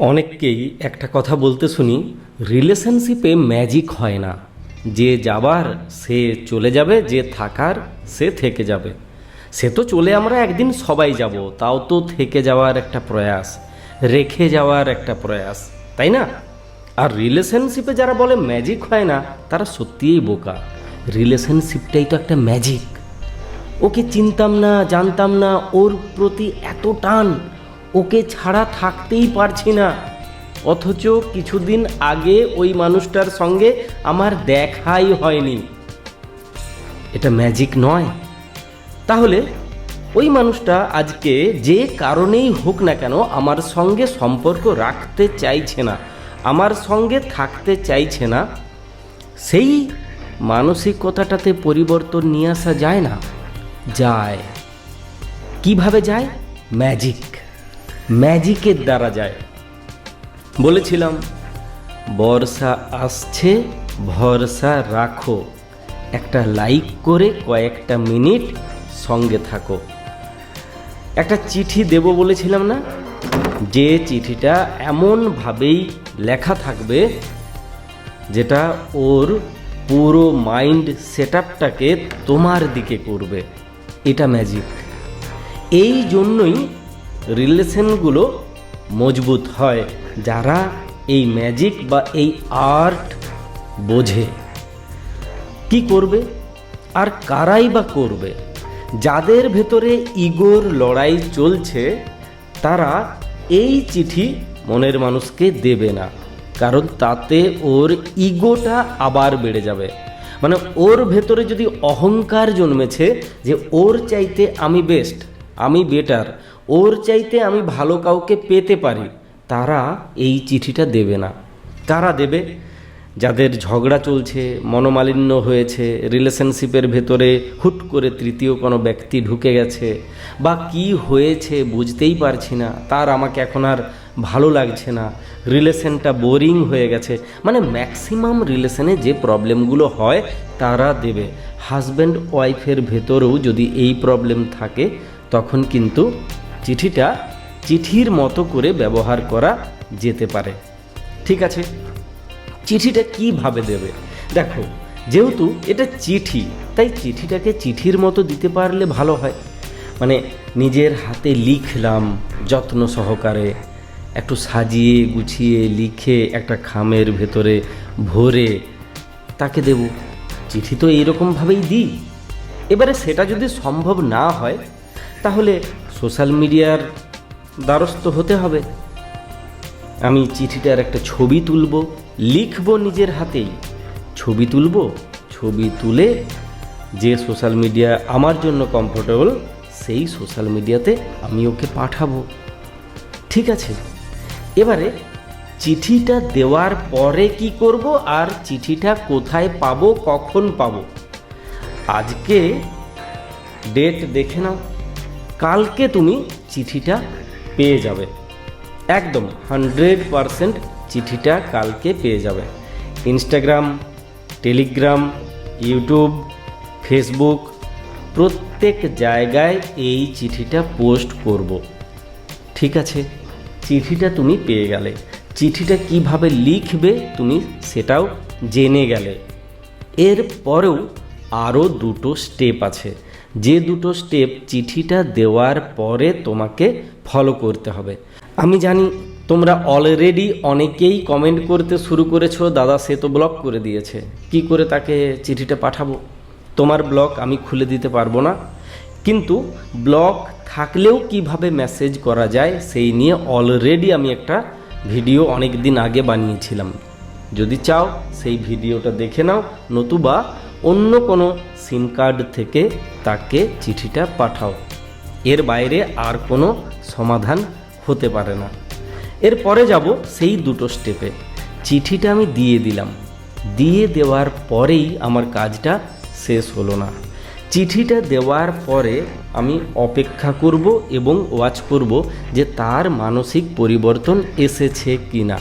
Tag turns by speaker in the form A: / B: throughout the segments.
A: অনেককেই একটা কথা বলতে শুনি রিলেশনশিপে ম্যাজিক হয় না। যে যাবার, সে চলে যাবে, যে থাকার, সে থেকে যাবে। সে তো চলে আমরা একদিন সবাই যাব, তাও তো থেকে যাওয়ার একটা প্রয়াস, রেখে যাওয়ার একটা প্রয়াস, তাই না? আর রিলেশনশিপে যারা বলে ম্যাজিক হয় না, তারা সত্যিই বোকা। রিলেশনশিপটাই তো একটা ম্যাজিক ওকে চিনতাম না, জানতাম না, ওর প্রতি এত টান ওকে ছাড়া থাকতেই পারছি না। অথচ কিছুদিন আগে ওই মানুষটার সঙ্গে আমার দেখাই হয়নি। এটা ম্যাজিক নয়। তাহলে ওই মানুষটা আজকে যে কারণেই হোক না কেন আমার সঙ্গে সম্পর্ক রাখতে চাইছে না, আমার সঙ্গে থাকতে চাইছে না, সেই মানসিকতাটাতে পরিবর্তন নিয়ে আসা যায় না। যায়। কীভাবে যায়? ম্যাজিক ম্যাজিকের দ্বারা যায়। বলেছিলাম, বর্ষা আসছে, ভরসা রাখো। একটা লাইক করে কয়েকটা মিনিট সঙ্গে থাকো। একটা চিঠি দেব বলেছিলাম না? যে চিঠিটা এমনভাবেই লেখা থাকবে, যেটা ওর পুরো মাইন্ড সেট তোমার দিকে করবে। এটা ম্যাজিক। এই জন্যই রিলেশনগুলো মজবুত হয়, যারা এই ম্যাজিক বা এই আর্ট বোঝে। কি করবে? আর কারাই বা করবে? যাদের ভেতরে ইগোর লড়াই চলছে, তারা এই চিঠি মনের মানুষকে দেবে না, কারণ তাতে ওর ইগোটা আবার বেড়ে যাবে। মানে ওর ভেতরে যদি অহংকার জন্মেছে যে ওর চাইতে আমি বেস্ট আমি বেটার ওর চাইতে আমি ভালো কাউকে পেতে পারি, তারা এই চিঠিটা দেবে না। কারা দেবে যাদের ঝগড়া চলছে, মনোমালিন্য হয়েছে রিলেশনশিপের ভেতরে হুট করে তৃতীয় কোনো ব্যক্তি ঢুকে গেছে, বা কি হয়েছে বুঝতেই পারছি না, তার আমাকে এখন আর ভালো লাগছে না রিলেশনটা বোরিং হয়ে গেছে। মানে ম্যাক্সিমাম রিলেশনে যে প্রবলেমগুলো হয়, তারা দেবে। হাজব্যান্ড ওয়াইফের ভেতরেও যদি এই প্রবলেম থাকে, তখন কিন্তু চিঠিটা চিঠির মতো করে ব্যবহার করা যেতে পারে। ঠিক আছে? চিঠিটা কীভাবে দেবে? দেখো, যেহেতু এটা চিঠি, তাই চিঠিটাকে চিঠির মতো দিতে পারলে ভালো হয়। মানে নিজের হাতে লিখলাম যত্ন সহকারে, একটু সাজিয়ে গুছিয়ে লিখে একটা খামের ভেতরে ভরে তাকে দেব। চিঠি তো এইরকমভাবেই দিই। এবারে সেটা যদি সম্ভব না হয় তাহলে সোশ্যাল মিডিয়ার দ্বারস্থ হতে হবে। আমি চিঠিটার একটা ছবি তুলব, লিখব নিজের হাতেই। ছবি তুলব, ছবি তুলে যে সোশ্যাল মিডিয়া আমার জন্য কমফোর্টেবল সেই সোশ্যাল মিডিয়াতে আমি ওকে পাঠাবো। ঠিক আছে? এবারে চিঠিটা দেওয়ার পরে কি করব আর চিঠিটা কোথায় পাবো, কখন পাবো? আজকে ডেট দেখে নাও। কালকে তুমি চিঠিটা পেয়ে যাবে। একদম হান্ড্রেড পারসেন্ট চিঠিটা কালকে পেয়ে যাবে। ইনস্টাগ্রাম, টেলিগ্রাম, ইউটিউব, ফেসবুক, প্রত্যেক জায়গায় এই চিঠিটা পোস্ট করব। ঠিক আছে? চিঠিটা তুমি পেয়ে গেলে। চিঠিটা কীভাবে লিখবে তুমি সেটাও জেনে গেলে। এর পরেও আরও দুটো স্টেপ আছে। যে দুটো স্টেপ চিঠিটা দেওয়ার পরে তোমাকে ফলো করতে হবে। আমি জানি তোমরা অলরেডি অনেকেই কমেন্ট করতে শুরু করেছ, দাদা সে তো ব্লক করে দিয়েছে। কি করে তাকে চিঠিটা পাঠাবো? তোমার ব্লক আমি খুলে দিতে পারব না। কিন্তু ব্লক থাকলেও কীভাবে মেসেজ করা যায়, সেই নিয়ে অলরেডি আমি একটা ভিডিও অনেক দিন আগে বানিয়েছিলাম। যদি চাও সেই ভিডিওটা দেখে নাও, নতুবা অন্য কোনো সিম কার্ড থেকে তাকে চিঠিটা পাঠাও। এর বাইরে আর কোনো সমাধান হতে পারে না। এরপরে যাব সেই দুটো স্টেপে চিঠিটা আমি দিয়ে দিলাম। দিয়ে দেওয়ার পরেই আমার কাজটা শেষ হলো না। চিঠিটা দেওয়ার পরে আমি অপেক্ষা করব এবং ওয়াচ করব যে তার মানসিক পরিবর্তন এসেছে কি না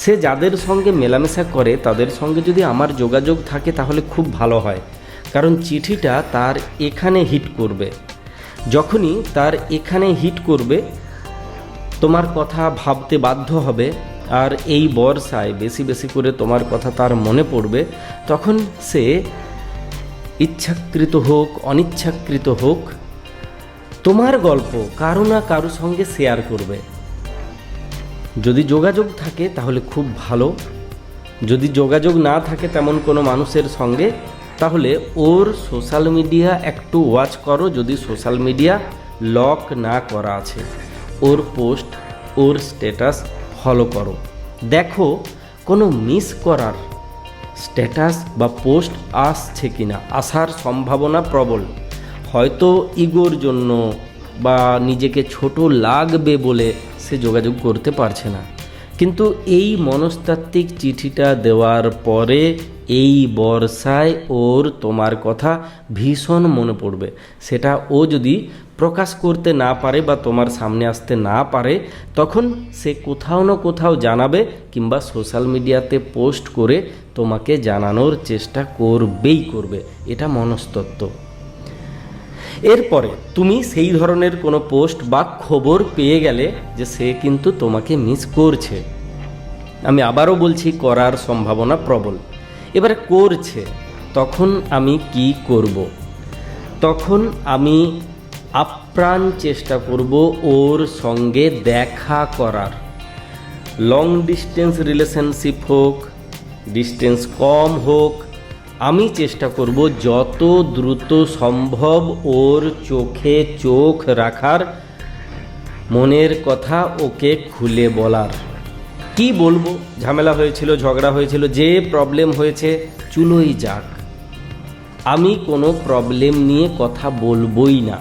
A: সে যাদের সঙ্গে মেলামেশা করে, তাদের সঙ্গে যদি আমার যোগাযোগ থাকে তাহলে খুব ভালো হয়। কারণ চিঠিটা তার এখানে হিট করবে। যখনই তার এখানে হিট করবে, তোমার কথা ভাবতে বাধ্য হবে আর এই বর্ষায় বেশি বেশি করে তোমার কথা তার মনে পড়বে, তখন সে ইচ্ছাকৃত হোক, অনিচ্ছাকৃত হোক, তোমার গল্প কারও না কারও সঙ্গে শেয়ার করবে। যদি যোগাযোগ থাকে, তাহলে খুব ভালো। যদি যোগাযোগ না থাকে তেমন কোনো মানুষের সঙ্গে, তাহলে ওর সোশ্যাল মিডিয়া একটু ওয়াচ করো যদি সোশ্যাল মিডিয়া লক না করা আছে। ওর পোস্ট, ওর স্ট্যাটাস ফলো করো। দেখো, কোনো মিস করার স্ট্যাটাস বা পোস্ট আসছে কিনা, আসার সম্ভাবনা প্রবল। হয়তো ইগোর জন্য বা নিজেকে ছোট লাগবে বলে সে যোগাযোগ করতে পারছে না। কিন্তু এই মনস্তাত্ত্বিক চিঠিটা দেওয়ার পরে এই বর্ষায় ওর তোমার কথা ভীষণ মনে পড়বে। সেটা ও যদি প্রকাশ করতে না পারে বা তোমার সামনে আসতে না পারে, তখন সে কোথাও না কোথাও জানাবে কিংবা সোশ্যাল মিডিয়াতে পোস্ট করে তোমাকে জানানোর চেষ্টা করবেই করবে। এটা মনস্তত্ত্ব। এরপরে তুমি সেই ধরনের কোনো পোস্ট বা খবর পেয়ে গেলে যে সে কিন্তু তোমাকে মিস করছে। আমি আবারও বলছি, করার সম্ভাবনা প্রবল। এবারে করছে, তখন আমি কি করব? তখন আমি আপ্রাণ চেষ্টা করব ওর সঙ্গে দেখা করার। লং ডিস্টেন্স রিলেশনশিপ হোক ডিস্টেন্স কম হোক আমি চেষ্টা করব যত দ্রুত সম্ভব ওর চোখে চোখ রাখার মনের কথা ওকে খুলে বলার। কি বলব? ঝামেলা হয়েছিল, ঝগড়া হয়েছিল, যে প্রবলেম হয়েছে, চুলোই যাক। আমি কোনো প্রবলেম নিয়ে কথা বলবই না।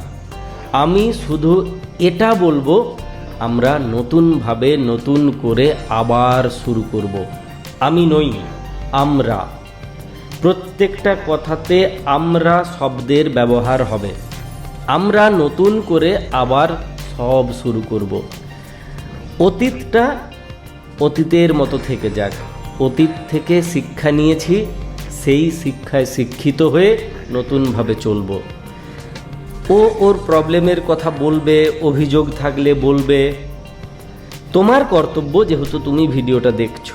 A: আমি শুধু এটা বলব, আমরা নতুনভাবে নতুন করে আবার শুরু করব। আমি নই, আমরা। প্রত্যেকটা কথাতে আমরা শব্দের ব্যবহার হবে। আমরা নতুন করে আবার সব শুরু করব। অতীতটা অতীতের মতো থেকে যাক। অতীত থেকে শিক্ষা নিয়েছি, সেই শিক্ষায় শিক্ষিত হয়ে নতুনভাবে চলব। ও ওর প্রবলেমের কথা বলবে, অভিযোগ থাকলে বলবে। তোমার কর্তব্য যেহেতু তুমি ভিডিওটা দেখছ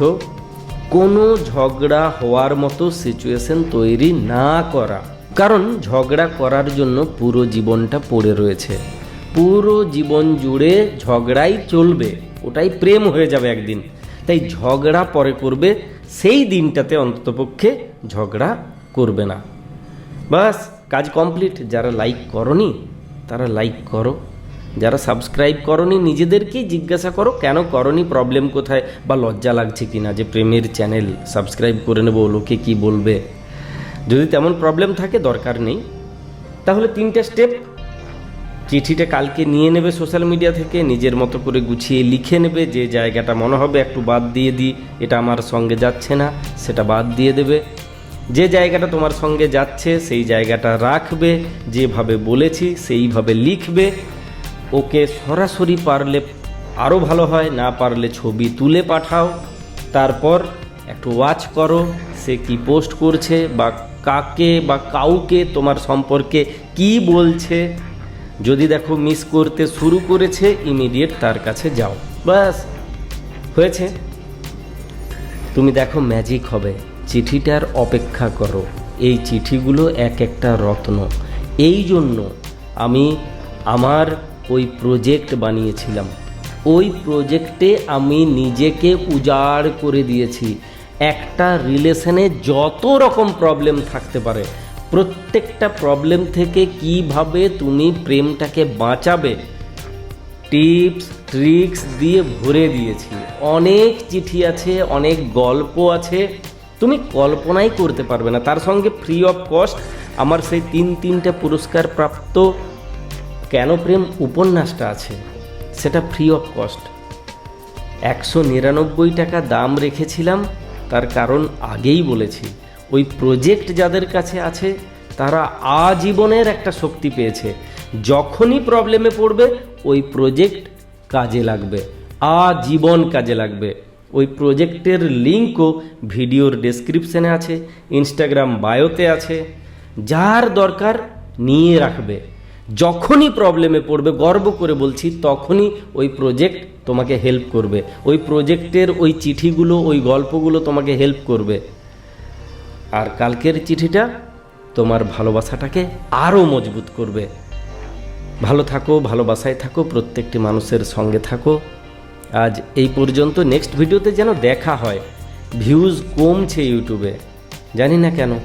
A: কোনো ঝগড়া হওয়ার মতো সিচুয়েশন তৈরি না করা। কারণ ঝগড়া করার জন্য পুরো জীবনটা পড়ে রয়েছে। পুরো জীবন জুড়ে ঝগড়াই চলবে, ওটাই প্রেম হয়ে যাবে একদিন। তাই ঝগড়া পরে করবে, সেই দিনটাতে অন্ততপক্ষে ঝগড়া করবে না। বাস, কাজ কমপ্লিট যারা লাইক করনি, তারা লাইক করো। যারা সাবস্ক্রাইব করনি, নিজেদেরকেই জিজ্ঞাসা করো, কেন করনি প্রবলেম কোথায়, বা লজ্জা লাগছে কি না যে প্রেমের চ্যানেল সাবস্ক্রাইব করে নেব লোকে কি বলবে? যদি তেমন প্রবলেম থাকে, দরকার নেই। তাহলে তিনটে স্টেপ চিঠিটা কালকে নিয়ে নেবে সোশ্যাল মিডিয়া থেকে, নিজের মতো করে গুছিয়ে লিখে নেবে, যে জায়গাটা মনে হবে একটু বাদ দিয়ে দিই এটা আমার সঙ্গে যাচ্ছে না, সেটা বাদ দিয়ে দেবে। যে জায়গাটা তোমার সঙ্গে যাচ্ছে, সেই জায়গাটা রাখবে, যেভাবে বলেছি, সেইভাবে লিখবে। ওকে সরাসরি পারলে আরও ভালো হয়, না পারলে ছবি তুলে পাঠাও। তারপর একটু ওয়াচ করো, সে কি পোস্ট করছে বা কাকে বা কাউকে তোমার সম্পর্কে কি বলছে। যদি দেখো মিস করতে শুরু করেছে ইমিডিয়েট তার কাছে যাও। বাস হয়েছে। তুমি দেখো ম্যাজিক হবে। চিঠিটার অপেক্ষা করো। এই চিঠিগুলো এক একটা রত্ন। এই জন্য আমি আমার ওই প্রজেক্ট বানিয়েছিলাম। ওই প্রজেক্টে আমি নিজেকে উজাড় করে দিয়েছি। একটা রিলেশনে যত রকম প্রবলেম থাকতে পারে, প্রত্যেকটা প্রবলেম থেকে কীভাবে তুমি প্রেমটাকে বাঁচাবে টিপস ট্রিক্স দিয়ে ভরে দিয়েছি। অনেক চিঠি আছে, অনেক গল্প আছে, তুমি কল্পনাই করতে পারবে না। তার সঙ্গে ফ্রি অফ কস্ট আমার সেই তিন তিনটা পুরস্কার প্রাপ্ত কেন প্রেম উপন্যাসটা আছে? সেটা ফ্রি অফ কস্ট একশো নিরানব্বই টাকা দাম রেখেছিলাম, তার কারণ আগেই বলেছি। ওই প্রজেক্ট যাদের কাছে আছে, তারা আজীবনের একটা শক্তি পেয়েছে। যখনই প্রবলেমে পড়বে, ওই প্রজেক্ট কাজে লাগবে। আজীবন কাজে লাগবে। ওই প্রজেক্টের লিঙ্কও ভিডিওর ডেসক্রিপশানে আছে ইনস্টাগ্রাম বায়োতে আছে। যার দরকার নিয়ে রাখবে। যখনই প্রবলেমে পড়বে, গর্ব করে বলছি, তখনই ওই প্রজেক্ট তোমাকে হেল্প করবে। ওই প্রজেক্টের ওই চিঠিগুলো, ওই গল্পগুলো তোমাকে হেল্প করবে। আর কালকের চিঠিটা তোমার ভালোবাসাটাকে আরও মজবুত করবে। ভালো থাকো, ভালোবাসায় থাকো, প্রত্যেকটি মানুষের সঙ্গে থাকো। আজ এই পর্যন্ত নেক্সট ভিডিওতে যেন দেখা হয় ভিউজ কমছে ইউটিউবে জানি না কেন